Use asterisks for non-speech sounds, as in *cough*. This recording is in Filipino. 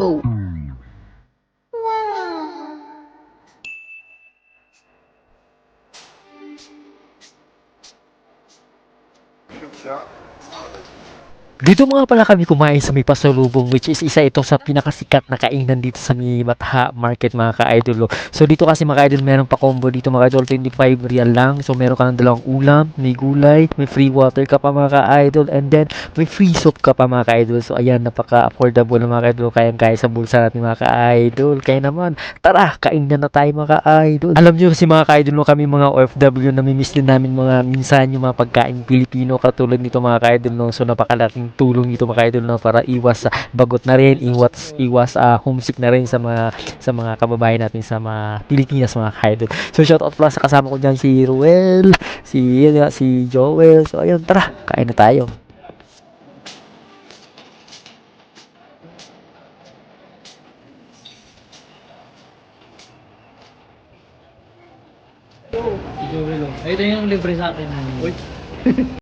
Wow. Dito mga pala kami kumain sa may pasalubong which is isa ito sa pinakasikat na kainan dito sa may Batha Market mga ka-idol. oh. So dito kasi mga idol meron pa combo dito mga idol 25 real lang. So meron ka ng dalawang ulam, may gulay, may free water ka pa mga ka-idol and then may free soup ka pa mga ka-idol. So ayan napaka-affordable na mga ka-idol kayang kaya sa bulsa natin mga ka-idol. Kaya naman tara kain na tayo mga ka-idol. Alam nyo kasi mga ka-idol kami mga OFW namimiss din namin mga minsan yung mga pagkain Pilipino katulad nito mga ka-idol no. So napakalaking tulong nito mga ka-idol no para iwas sa bagot na rin, iwas iwas ah, homesick na rin sa mga sa mga kababayan natin sa mga Pilipinas mga ka-idol. So shout out pala sa kasama ko diyan si Ruel, si yun si Joel. So ayun tara, kain na tayo. Joel, oh. Ay, ito yung libre sa akin. Uy. *laughs*